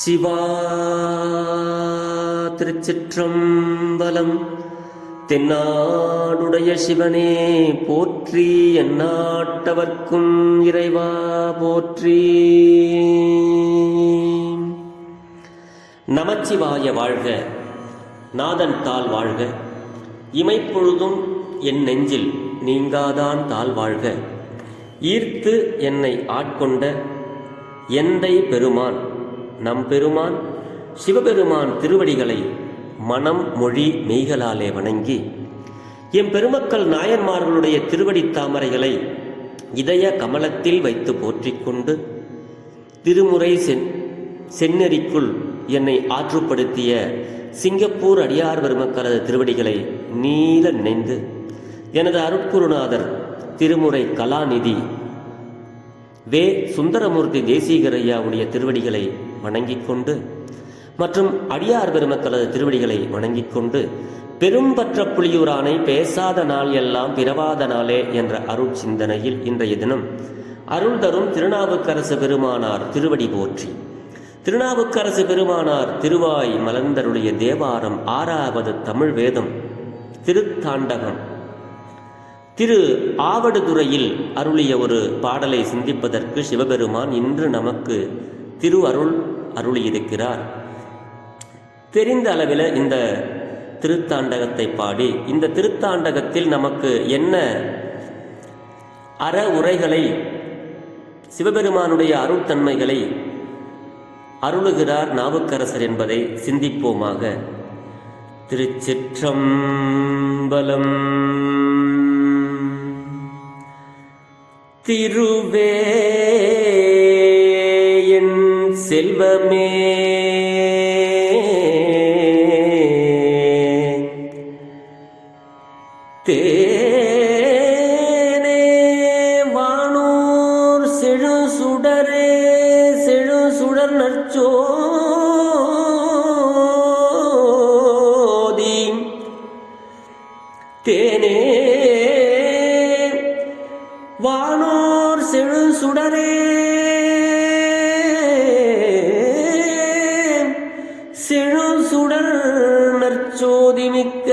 சிவா திருச்சிற்றம்பலம். தென்னாடுடைய சிவனே போற்றி எந்நாட்டவர்க்கும் இறைவா போற்றி. நமச்சிவாய வாழ்க நாதன் தாள் வாழ்க. இமைப்பொழுதும் என் நெஞ்சில் நீங்காதான் தாள் வாழ்க. ஈர்த்து என்னை ஆட்கொண்ட எந்தை பெருமான் நம் பெருமான் சிவபெருமான் திருவடிகளை மனம் மொழி மெய்களாலே வணங்கி எம் பெருமக்கள் நாயன்மார்களுடைய திருவடி தாமரைகளை இதய கமலத்தில் வைத்து போற்றிக்கொண்டு திருமுறை சென் செந்நெறிக்குள் என்னை ஆற்றுப்படுத்திய சிங்கப்பூர் அடியார் பெருமக்களது திருவடிகளை நீல நினைந்து எனது அருட்குருநாதர் திருமுறை கலாநிதி வே. சுந்தரமூர்த்தி தேசிகரையாவுடைய திருவடிகளை வணங்கிக் கொண்டு மற்றும் அடியார் பெருமக்களது திருவடிகளை வணங்கிக் கொண்டு பெரும்பற்ற புலியூரானை பேசாத நாள் எல்லாம் பிறவாத நாளே என்ற அருள் சிந்தனையில் இன்றைய தினம் அருள் தரும் திருநாவுக்கரசு பெருமானார் திருவடி போற்றி. திருநாவுக்கரசு பெருமானார் திருவாய் மலர்ந்தருடைய தேவாரம் ஆறாவது தமிழ் வேதம் திருத்தாண்டகம். திரு ஆவடுதுறையில் அருளிய ஒரு பாடலை சிந்திப்பதற்கு சிவபெருமான் இன்று நமக்கு திரு அருள் அருளியிருக்கிறார். தெரிந்த அளவில் இந்த திருத்தாண்டகத்தை பாடி இந்த திருத்தாண்டகத்தில் நமக்கு என்ன அற உரைகளை சிவபெருமானுடைய அருள்தன்மைகளை அருளுகிறார் நாவுக்கரசர் என்பதை சிந்திப்போமாக. திருச்சிற்றம்பலம் திருவே செல்வமே செழு சுடர் நற்சோதி மிக்க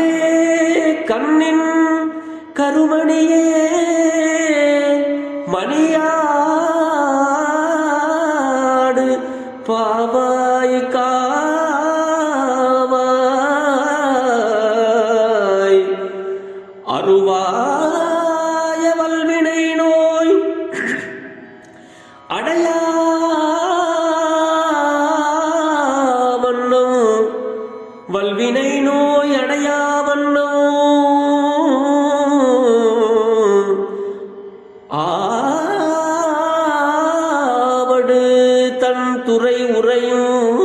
கண்ணே கண்ணின் கருமணியே மணியா துறை உறையும்.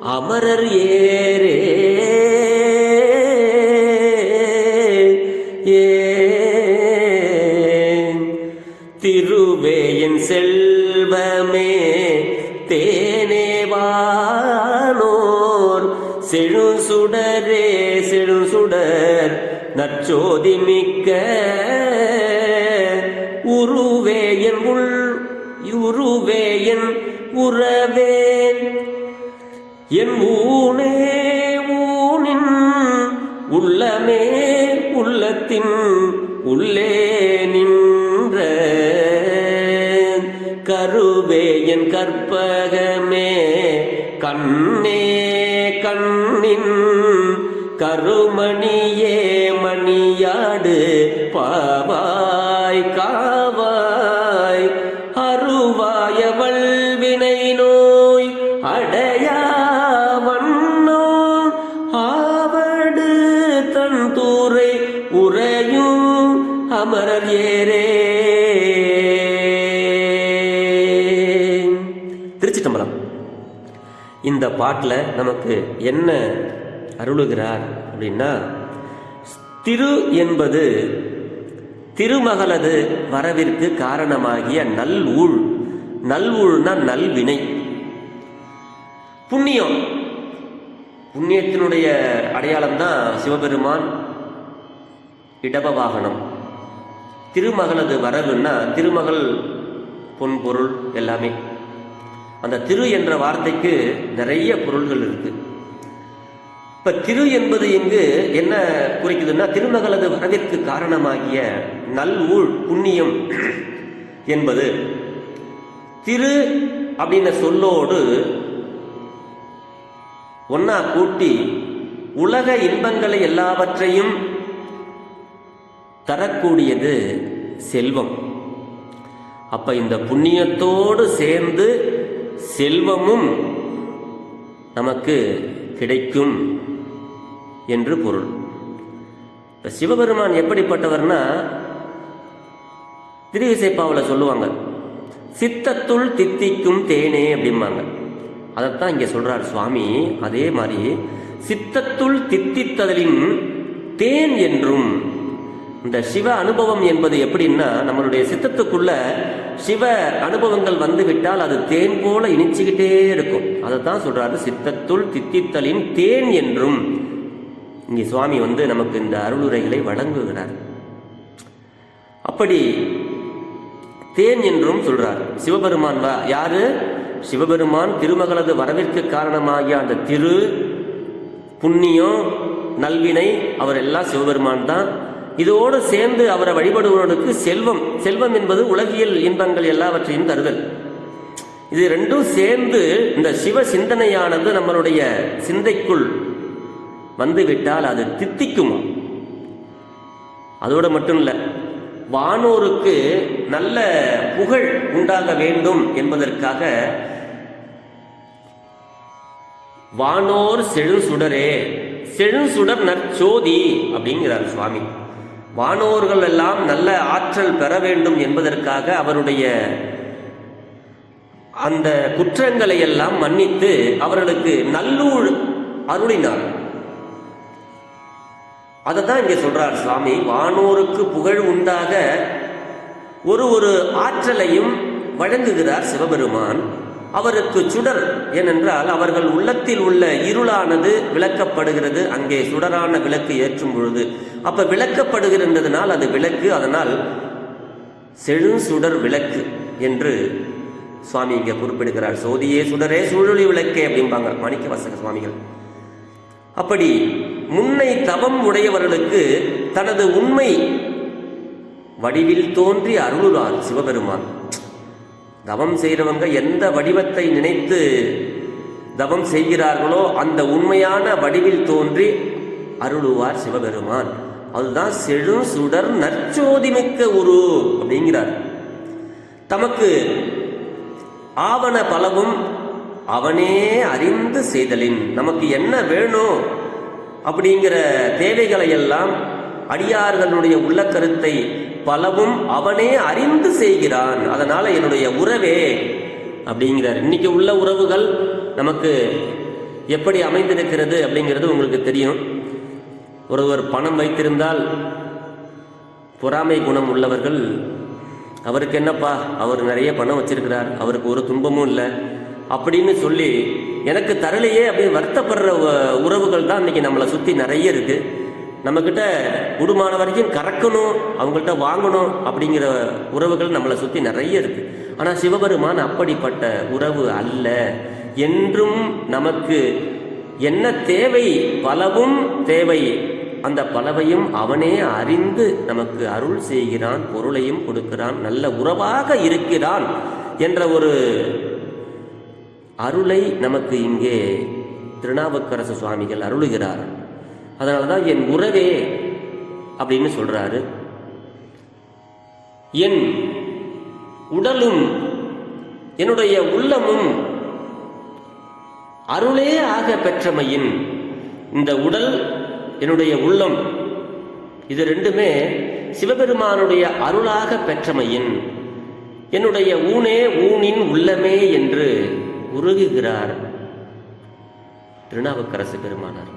அமரர் ஏ உள்ளமே உள்ளத்தின் உள்ளே நின்ற கருவே என் கற்பகமே கண்ணே கண்ணின் கருமணியே மணியாடு பாவாய் கா இந்த பாட்டில் நமக்கு என்ன அருளுகிறார் அப்படின்னா திரு என்பது திருமகளது வரவிற்கு காரணமாகிய நல் ஊழ். நல் ஊழ்னா நல்வினை புண்ணியம். புண்ணியத்தினுடைய அடையாளம் தான் சிவபெருமான் இடப வாகனம். திருமகளது வரவுன்னா திருமகள் பொன்பொருள் எல்லாமே. அந்த திரு என்ற வார்த்தைக்கு நிறைய பொருள்கள் இருக்கு. இப்ப திரு என்பது இங்கு என்ன குறிக்குதுன்னா திருமகளது வரவிற்கு காரணமாகிய நல் ஊழ் புண்ணியம் என்பது. திரு அப்படின்ற சொல்லோடு ஒன்னா கூட்டி உலக இன்பங்களை எல்லாவற்றையும் தரக்கூடியது செல்வம். அப்ப இந்த புண்ணியத்தோடு சேர்ந்து செல்வமும் நமக்கு கிடைக்கும் என்று பொருள். இப்போ சிவபெருமான் எப்படிப்பட்டவர்னா திருவிசைப்பாவில் சொல்லுவாங்க சித்தத்துள் தித்திக்கும் தேனே அப்படிம்பாங்க. அதைத்தான் இங்கே சொல்கிறார் சுவாமி. அதே மாதிரி சித்தத்துள் தித்தித்ததலின் தேன் என்றும் இந்த சிவ அனுபவம் என்பது எப்படின்னா நம்மளுடைய சித்தத்துக்குள்ள சிவ அனுபவங்கள் வந்து விட்டால் அது தேன் போல இனிச்சுக்கிட்டே இருக்கும். அதை தான் சொல்றாரு சித்தத்துள் தித்தித்தலின் தேன் என்றும். இங்கே சுவாமி வந்து நமக்கு இந்த அருளுரைகளை வழங்குகிறார். அப்படி தேன் என்றும் சொல்றார். சிவபெருமான் வா யாரு? சிவபெருமான் திருமகளது வரவிற்கு காரணமாகிய அந்த திரு புண்ணியம் நல்வினை அவர் எல்லாம் சிவபெருமான் தான். இதோடு சேர்ந்து அவரை வழிபடுவதற்கு செல்வம் செல்வம் என்பது உலகியல் இன்பங்கள் எல்லாவற்றையும் தருதல். இது ரெண்டும் சேர்ந்து இந்த சிவ சிந்தனையானது நம்மளுடைய சிந்தைக்குள் வந்துவிட்டால் அது தித்திக்குமா? அதோடு மட்டும் இல்லை வானோருக்கு நல்ல புகழ் உண்டாக வேண்டும் என்பதற்காக வானோர் செழுசுடரே செழுசுடர் நற்சோதி அப்படிங்கிறார் சுவாமி. வானோர்கள் எல்லாம் நல்ல ஆற்றல் பெற வேண்டும் என்பதற்காக அவருடைய அந்த குற்றங்களை எல்லாம் மன்னித்து அவர்களுக்கு நல்லூழ் அருளினார். அதை தான் இங்கே சொல்றார் சுவாமி வானோருக்கு புகழ் உண்டாக ஒரு ஒரு ஆற்றலையும் வழங்குகிறார் சிவபெருமான். அவருக்கு சுடர். ஏனென்றால் அவர்கள் உள்ளத்தில் உள்ள இருளானது விளக்கப்படுகிறது. அங்கே சுடரான விளக்கு ஏற்றும் பொழுது. அப்ப விளக்கப்படுகிறதுனால் அது விளக்கு. அதனால் செழுசுடர் விளக்கு என்று சுவாமி இங்கே குறிப்பிடுகிறார். சோதியே சுடரே சூழலி விளக்கே அப்படிம்பாங்க மாணிக்க வாசக சுவாமிகள். அப்படி முன்னை தவம் உடையவர்களுக்கு தனது உண்மை வடிவில் தோன்றி அருளுறார் சிவபெருமான். தவம் செய்கிறவங்க எந்த வடிவத்தை நினைத்து தவம் செய்கிறார்களோ அந்த உண்மையான வடிவில் தோன்றி அருளுவார் சிவபெருமான். அதுதான் செழும் சுடர் நற்சோதிமிக்க உரு அப்படிங்கிறார். தமக்கு ஆவண பலவும் அவனே அறிந்து செய்தலின். நமக்கு என்ன வேணும் அப்படிங்கிற தேவைகளை எல்லாம் அடியார்களுடைய உள்ள கருத்தை பலவும் அவனே அறிந்து செய்கிறான். அதனால என்னுடைய உறவே அப்படிங்கிறார். இன்னைக்கு உள்ள உறவுகள் நமக்கு எப்படி அமைந்திருக்கிறது அப்படிங்கிறது உங்களுக்கு தெரியும். ஒருவர் பணம் வைத்திருந்தால் பொறாமை குணம் உள்ளவர்கள் அவருக்கு என்னப்பா அவர் நிறைய பணம் வச்சிருக்கிறார் அவருக்கு ஒரு துன்பமும் இல்லை அப்படின்னு சொல்லி எனக்கு தரலையே அப்படின்னு வருத்தப்படுற உறவுகள் தான் இன்னைக்கு நம்மளை சுற்றி நிறைய இருக்குது நம்மக்கிட்ட குடும்பமான வரைக்கும் கறக்கணும் அவங்கள்ட்ட வாங்கணும் அப்படிங்கிற உறவுகள் நம்மளை சுற்றி நிறைய இருக்குது ஆனால் சிவபெருமான் அப்படிப்பட்ட உறவு அல்ல. என்றும் நமக்கு என்ன தேவை? பலவும் தேவை. அந்த பலவையும் அவனே அறிந்து நமக்கு அருள் செய்கிறான் பொருளையும் கொடுக்கிறான் நல்ல உறவாக இருக்கிறான் என்ற ஒரு அருளை நமக்கு இங்கே திருநாவுக்கரசு சுவாமிகள் அருளுகிறார் அதனால தான் என் உறவே அப்படின்னு சொல்கிறாரு என் உடலும் என்னுடைய உள்ளமும் அருளே ஆக பெற்றமையின் இந்த உடல் என்னுடைய உள்ளம் இது ரெண்டுமே சிவபெருமானுடைய அருளாக பெற்றமையின் என்னுடைய ஊனே ஊனின் உள்ளமே என்று உருகுகிறார் திருநாவுக்கரசு பெருமானார்.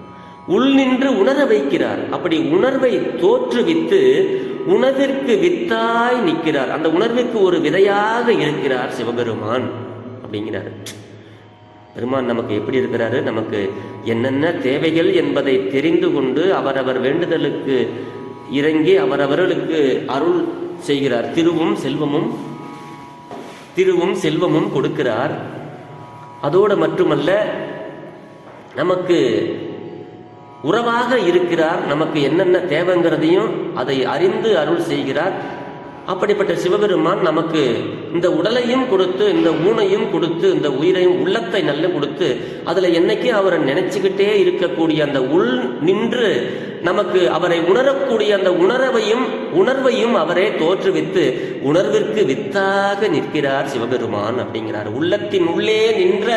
உள் நின்று உணர வைக்கிறார். அப்படி உணர்வை தோற்றுவித்து உணர்விற்கு வித்தாய் நிற்கிறார். அந்த உணர்விற்கு ஒரு விதையாக இருக்கிறார் சிவபெருமான் அப்படிங்கிறார். பெருமான் நமக்கு எப்படி இருக்கிறாரு? நமக்கு என்னென்ன தேவைகள் என்பதை தெரிந்து கொண்டு அவரவர் வேண்டுதலுக்கு இறங்கி அவரவர்களுக்கு அருள் செய்கிறார். திருவும் செல்வமும் திருவும் செல்வமும் கொடுக்கிறார். அதோடு மட்டுமல்ல நமக்கு உறவாக இருக்கிறார். நமக்கு என்னென்ன தேவைங்கிறதையும் அதை அறிந்து அருள் செய்கிறார். அப்படிப்பட்ட சிவபெருமான் நமக்கு இந்த உடலையும் கொடுத்து இந்த ஊனையும் கொடுத்து இந்த உயிரையும் உள்ளத்தை நல்ல கொடுத்து அதுல என்னைக்கும் அவரை நினைச்சுக்கிட்டே இருக்கக்கூடிய அந்த உள் நின்று நமக்கு அவரை உணரக்கூடிய அந்த உணர்வையும் உணர்வையும் அவரே தோற்றுவித்து உணர்விற்கு வித்தாக நிற்கிறார் சிவபெருமான் அப்படிங்கிறார். உள்ளத்தின் உள்ளே நின்ற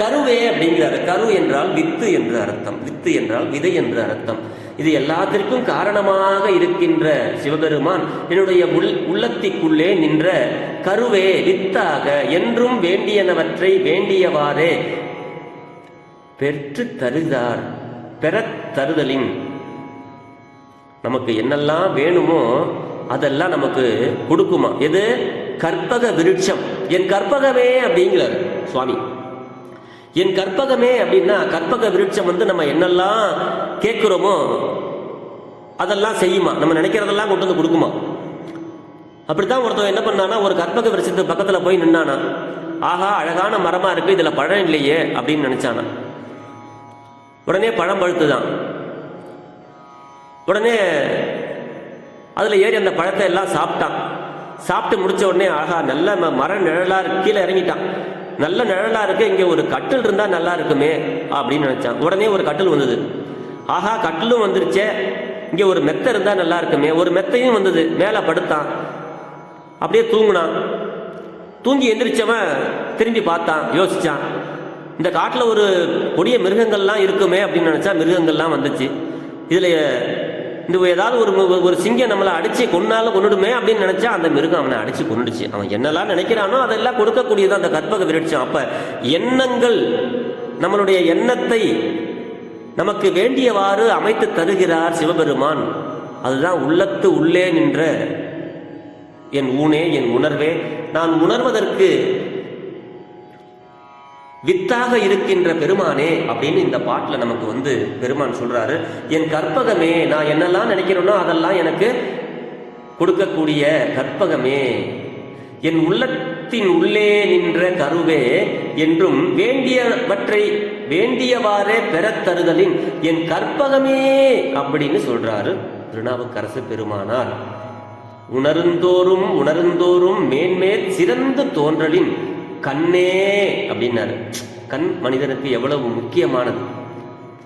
கருவே அப்படிங்கிறார். கரு என்றால் வித்து என்று அர்த்தம். வித்து என்றால் விதை என்று அர்த்தம். இது எல்லாத்திற்கும் காரணமாக இருக்கின்ற சிவபெருமான் என்னுடைய உள் உள்ளத்திற்குள்ளே நின்ற கருவே வித்தாக என்றும் வேண்டியனவற்றை வேண்டியவாறே. பெற்று தருதார் பெறத் தருதலின். நமக்கு என்னெல்லாம் வேணுமோ அதெல்லாம் நமக்கு கொடுக்குமா? எது? கற்பக விருட்சம். என் கற்பகமே அப்படிங்கிறார் சுவாமி. என் கற்பகமே அப்படின்னா கற்பக விருட்சம் வந்து நம்ம என்னெல்லாம் கேட்குறோமோ அதெல்லாம் செய்யுமா? நம்ம நினைக்கிறதெல்லாம் கொண்டு வந்து கொடுக்குமா? அப்படித்தான் ஒருத்தன் என்ன பண்ணானா ஒரு கற்பக விருட்சத்துக்கு பக்கத்தில் போய் நின்னானா ஆஹா அழகான மரமா இருக்கு இதில் பழம் இல்லையே அப்படின்னு நினைச்சானா. உடனே பழம் பழுத்து தான் உடனே அதில் ஏறி அந்த பழத்தை எல்லாம் சாப்பிட்டான். சாப்பிட்டு முடிச்ச உடனே ஆஹா நல்ல மர நிழலா கீழே இறங்கிட்டான். நல்ல நிழலா இருக்கு இங்கே ஒரு கட்டில் இருந்தா நல்லா இருக்குமே அப்படின்னு நினைச்சான். உடனே ஒரு கட்டில் வந்தது. ஆஹா கட்டிலும் வந்துருச்சே. இங்கே ஒரு மெத்தை இருந்தா நல்லா இருக்குமே. ஒரு மெத்தையும் வந்தது. மேலே படுத்தான். அப்படியே தூங்கினான். தூங்கி எந்திரிச்சவன் திரும்பி பார்த்தான். யோசிச்சான். இந்த காட்டில் ஒரு கொடிய மிருகங்கள்லாம் இருக்குமே அப்படின்னு நினச்சா மிருகங்கள்லாம் வந்துச்சு. இதில் இந்த ஏதாவது ஒரு ஒரு சிங்கம் நம்மளை அடிச்சு கொன்னாலும் கொன்னுடுமே அப்படின்னு நினச்சா அந்த மிருகம் அவனை அடிச்சு கொன்னுடுச்சு. அவன் என்னெல்லாம் நினைக்கிறானோ அதெல்லாம் கொடுக்கக்கூடியது அந்த கற்பக விருட்சம். அப்போ எண்ணங்கள் நம்மளுடைய எண்ணத்தை நமக்கு வேண்டியவாறு அமைத்து தருகிறார் சிவபெருமான். அதுதான் உள்ளத்து உள்ளே நின்ற என் ஊனே என் உணர்வே. நான் உணர்வதற்கு வித்தாக இருக்கின்ற பெருமானே அப்படின்னு இந்த பாட்டில் நமக்கு வந்து பெருமான் சொல்றாரு. என் கற்பகமே நான் என்னெல்லாம் நினைக்கிறேனோ அதெல்லாம் எனக்கு கொடுக்கக்கூடிய கற்பகமே. என் உள்ளத்தின் உள்ளே நின்ற கருவே என்றும் வேண்டியவற்றை வேண்டியவாறே பெறத் தருதலின் என் கற்பகமே அப்படின்னு சொல்றாரு திருநாவுக்கரசு பெருமானார். உணர்ந்தோறும் உணர்ந்தோறும் மேன்மேல் சிறந்து தோன்றலின் கண்ணே அப்படின்னாரு. கண் மனிதனுக்கு எவ்வளவு முக்கியமானது?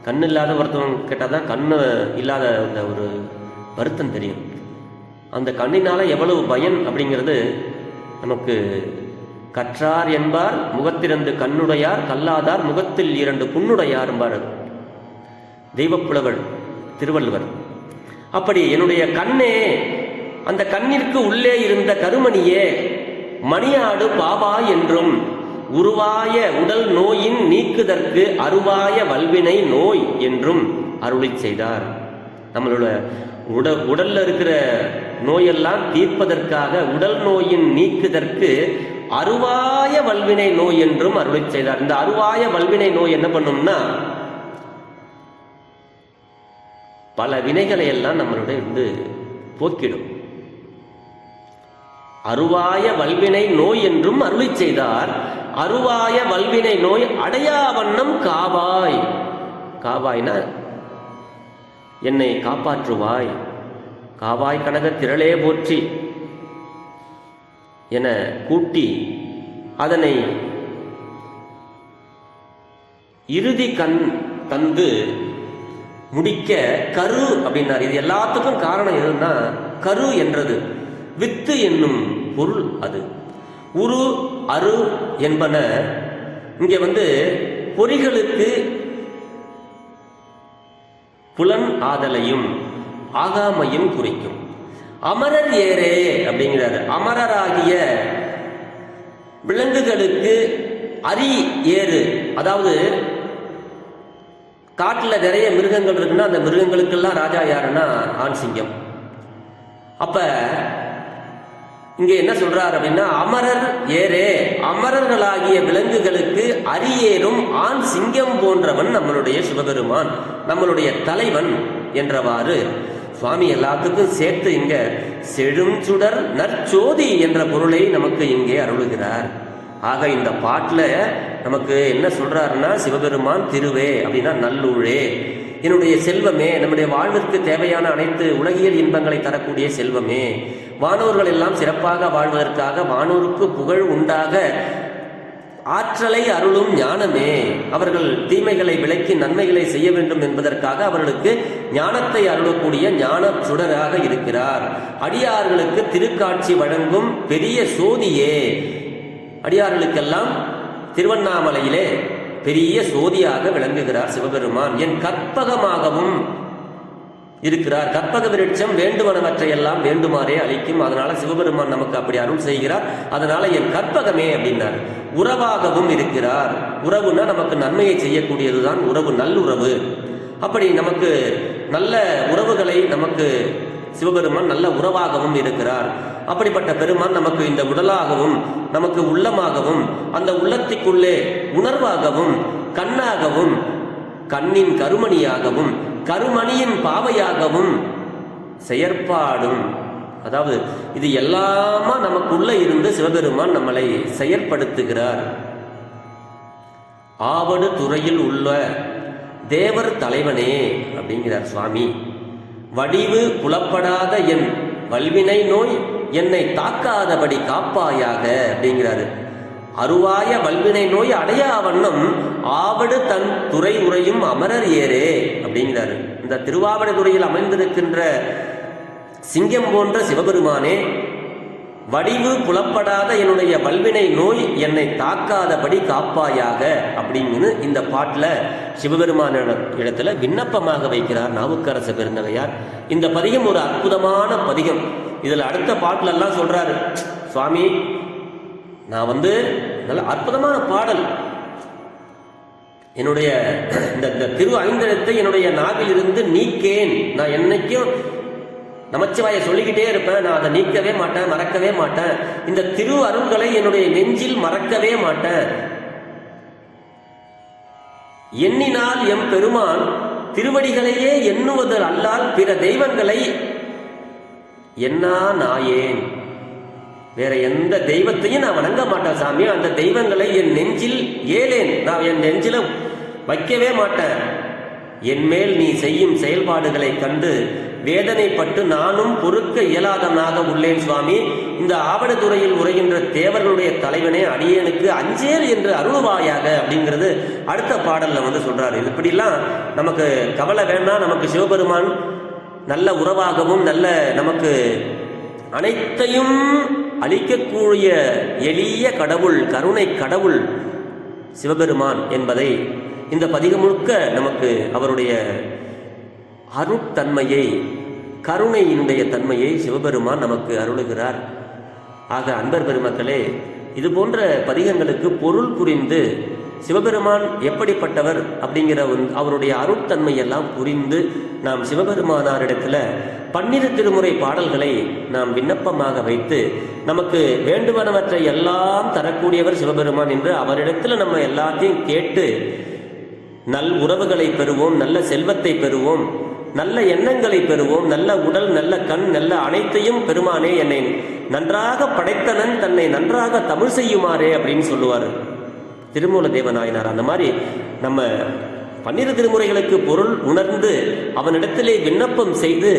கண் இல்லாத ஒருத்தவங்க கேட்டால் தான் கண்ணு இல்லாத அந்த ஒரு வருத்தம் தெரியும். அந்த கண்ணினால் எவ்வளவு பயன் அப்படிங்கிறது நமக்கு கற்றார் என்பார் முகத்திரண்டு கண்ணுடையார் கல்லாதார் முகத்தில் இரண்டு புண்ணுடையார் என்பார் தெய்வப்புலவர் திருவள்ளுவர். அப்படி என்னுடைய கண்ணே அந்த கண்ணிற்கு உள்ளே இருந்த கருமணியே மணியாடு பாவா என்றும் உருவாய உடல் நோயின் நீக்குதற்கு அருவாய வல்வினை நோய் என்றும் அருளை செய்தார். நம்மளோட உட உடல்ல இருக்கிற நோயெல்லாம் தீர்ப்பதற்காக உடல் நோயின் நீக்குதற்கு அருவாய வல்வினை நோய் என்றும் அருளை செய்தார். இந்த அருவாய வல்வினை நோய் என்ன பண்ணும்னா பல வினைகளை எல்லாம் நம்மளுடைய வந்து போக்கிடும். அருவாய வல்வினை நோய் என்றும் அருளி செய்தார். அருவாய வல்வினை நோய் அடையா வண்ணம் காவாய். காவாய்னா என்னை காப்பாற்றுவாய். காவாய் கனக திரளே போற்றி என கூட்டி அதனை இறுதி கண் தந்து முடிக்க கரு அப்படின்னார். இது எல்லாத்துக்கும் காரணம் எதுன்னா கரு என்றது. வித்து என்னும் பொருள் அது. உரு அரு என்பன இங்கே வந்து பொறிகளுக்கு புலன் ஆதலையும் ஆகாமையும் குறிக்கும். அமரர் ஏரே அப்படிங்கிறாரு. அமரராகிய விலங்குகளுக்கு அரி ஏறு. அதாவது காட்டில் நிறைய மிருகங்கள் இருக்குன்னா அந்த மிருகங்களுக்கெல்லாம் ராஜா யாருன்னா ஆண் சிங்கம். அப்ப இங்கே என்ன சொல்றார் அப்படின்னா அமரர் ஏரே அமரர்களாகிய விலங்குகளுக்கு அரியேறும் ஆண் சிங்கம் போன்றவன் நம்மளுடைய சிவபெருமான் நம்மளுடைய தலைவன் என்றவாறு. சுவாமி எல்லாத்துக்கும் சேர்த்து இங்க செழும் சுடர் நற்சோதி என்ற பொருளை நமக்கு இங்கே அருளுகிறார். ஆக இந்த பாட்டில் நமக்கு என்ன சொல்றாருன்னா சிவபெருமான் திருவே அப்படின்னா நல்லூழே. என்னுடைய செல்வமே நம்முடைய வாழ்விற்கு தேவையான அனைத்து உலகியல் இன்பங்களை தரக்கூடிய செல்வமே. வானோர்கள் எல்லாம் சிறப்பாக வாழ்வதற்காக வானோருக்கு புகழ் உண்டாக ஆற்றலை அருளும் ஞானமே. அவர்கள் தீமைகளை விலக்கி நன்மைகளை செய்ய வேண்டும் என்பதற்காக அவர்களுக்கு ஞானத்தை அருளக்கூடிய ஞான சுடராக இருக்கிறார். அடியார்களுக்கு திருக்காட்சி வழங்கும் பெரிய சோதியே. அடியார்களுக்கெல்லாம் திருவண்ணாமலையிலே பெரிய சோதியாக விளங்குகிறார் சிவபெருமான். என் கற்பகமாகவும் இருக்கிறார். கற்பக விருட்சம் வேண்டுவனவற்றை எல்லாம் வேண்டுமாறே அளிக்கும். அதனால சிவபெருமான் நமக்கு அப்படி அருள் செய்கிறார். அதனால என் கற்பகமே அப்படின்னார். உறவாகவும் இருக்கிறார். உறவுனா நமக்கு நன்மையை செய்யக்கூடியதுதான் உறவு நல்லுறவு அப்படி நமக்கு நல்ல உறவுகளை நமக்கு சிவபெருமான் நல்ல உறவாகவும் இருக்கிறார். அப்படிப்பட்ட பெருமான் நமக்கு இந்த உடலாகவும் நமக்கு உள்ளமாகவும் அந்த உள்ளத்திற்குள்ளே உணர்வாகவும் கண்ணாகவும் கண்ணின் கருமணியாகவும் கருமணியின் பாவையாகவும் செயற்பாடும். அதாவது இது எல்லாமா நமக்குள்ள இருந்து சிவபெருமான் நம்மளை செயற்படுத்துகிறார். ஆவடு துறையில் உள்ள தேவர் தலைவனே அப்படிங்கிறார் சுவாமி. வடிவு புலப்படாத என் வல்வினை நோய் என்னை தாக்காதபடி காப்பாயாக அப்படிங்கிறாரு. அருவாய வல்வினை நோய் அடையா வண்ணம் ஆவடு தன் துறை உரையும் அமரர் ஏரே அப்படிங்கிறாரு. இந்த திருவாவடுதுறையில் அமைந்திருக்கின்ற சிங்கம் போன்ற சிவபெருமானே வடிவு புலப்படாத என்னுடைய வல்வினை நோய் என்னை தாக்காதபடி காப்பாயாக அப்படின்னு இந்த பாட்டில் சிவபெருமான இடத்துல விண்ணப்பமாக வைக்கிறார் நாவுக்கரசு பெருந்தகையார். இந்த பதிகம் ஒரு அற்புதமான பதிகம். இதில் அடுத்த பாட்டிலெல்லாம் சொல்கிறாரு சுவாமி நான் வந்து நல்ல அற்புதமான பாடல். என்னுடைய இந்த இந்த திரு ஐந்தனத்தை என்னுடைய நாவில் இருந்து நீக்கேன். நான் என்னைக்கும் நமச்சிவாய சொல்லிக்கிட்டே இருப்பேன். நான் அதை நீக்கவே மாட்டேன் மறக்கவே மாட்டேன். இந்த திரு அருள்களை என்னுடைய நெஞ்சில் மறக்கவே மாட்டேன். எண்ணினால் எம் பெருமான் திருவடிகளையே எண்ணுவதல் அல்லால் பிற தெய்வங்களை என்னா நாயேன். வேற எந்த தெய்வத்தையும் நான் வணங்க மாட்டேன் சாமி. அந்த தெய்வங்களை என் நெஞ்சில் ஏலேன். நான் என் நெஞ்சில வைக்கவே மாட்டேன். என் மேல் நீ செய்யும் செயல்பாடுகளை கண்டு வேதனைப்பட்டு நானும் பொறுக்க இயலாதவனாக உள்ளேன் சுவாமி. இந்த ஆவணத்துறையில் உரைகின்ற தேவர்களுடைய தலைவனே அடியனுக்கு அஞ்சேல் என்று அருள்வாயாக அப்படிங்கிறது அடுத்த பாடல்ல வந்து சொல்றாரு. இப்படிலாம் நமக்கு கவலை வேண்டாம். நமக்கு சிவபெருமான் நல்ல உறவாகவும் நல்ல நமக்கு அனைத்தையும் அளிக்கக்கூடிய எளிய கடவுள் கருணை கடவுள் சிவபெருமான் என்பதை இந்த பதிகம் முழுக்க நமக்கு அவருடைய அருட்தன்மையை கருணையினுடைய தன்மையை சிவபெருமான் நமக்கு அருளுகிறார். ஆக அன்பர் பெருமக்களே இது போன்ற பதிகங்களுக்கு பொருள் புரிந்து சிவபெருமான் எப்படிப்பட்டவர் அப்படிங்கிற அவருடைய அருட்தன்மையெல்லாம் புரிந்து நாம் சிவபெருமானாரிடத்தில் பன்னிரு திருமுறை பாடல்களை நாம் விண்ணப்பமாக வைத்து நமக்கு வேண்டுவனவற்றை எல்லாம் தரக்கூடியவர் சிவபெருமான் என்று அவரிடத்தில் நம்ம எல்லாத்தையும் கேட்டு நல் உறவுகளை பெறுவோம் நல்ல செல்வத்தை பெறுவோம் நல்ல எண்ணங்களை பெறுவோம் நல்ல உடல் நல்ல கண் நல்ல அனைத்தையும் பெருமானே என்னை நன்றாக படைத்தனன் தன்னை நன்றாக தமிழ் செய்யுமாறே அப்படின்னு சொல்லுவார். திருமூல தேவநாயனார் அந்த மாதிரி நம்ம பன்னிரு திருமுறைகளுக்கு பொருள் உணர்ந்து அவனிடத்திலே விண்ணப்பம் செய்து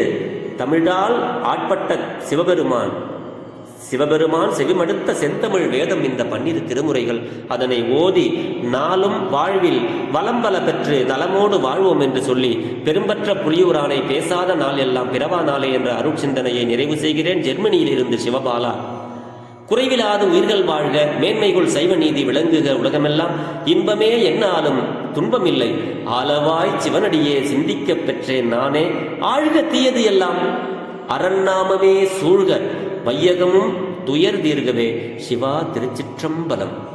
தமிழால் ஆட்பட்ட சிவபெருமான். சிவபெருமான் செவிமடுத்த செந்தமிழ் வேதம் இந்த பன்னிரு திருமுறைகள். அதனை ஓதி நாளும் வாழ்வில் வளம்பல பெற்று தலமோடு வாழ்வோம் என்று சொல்லி பெரும்பற்ற புலியூரானை பேசாத நாள் எல்லாம் பிறவா நாளே என்ற அருட்சிந்தனையை நிறைவு செய்கிறேன். ஜெர்மனியில் இருந்து சிவபாலா. குறைவிலாத உயிர்கள் வாழ்க மேன்மைகள் சைவ நீதி விளங்குக உலகமெல்லாம் இன்பமே என்னாலும் துன்பமில்லை. அளவாய் சிவனடியே சிந்திக்கப் பெற்றேன் நானே. ஆழ்க தீயது எல்லாம் அரண்நாமமே சூழ்க வையகமும் துயர் தீர்கவே. சிவா திருச்சிற்றம்பலம்.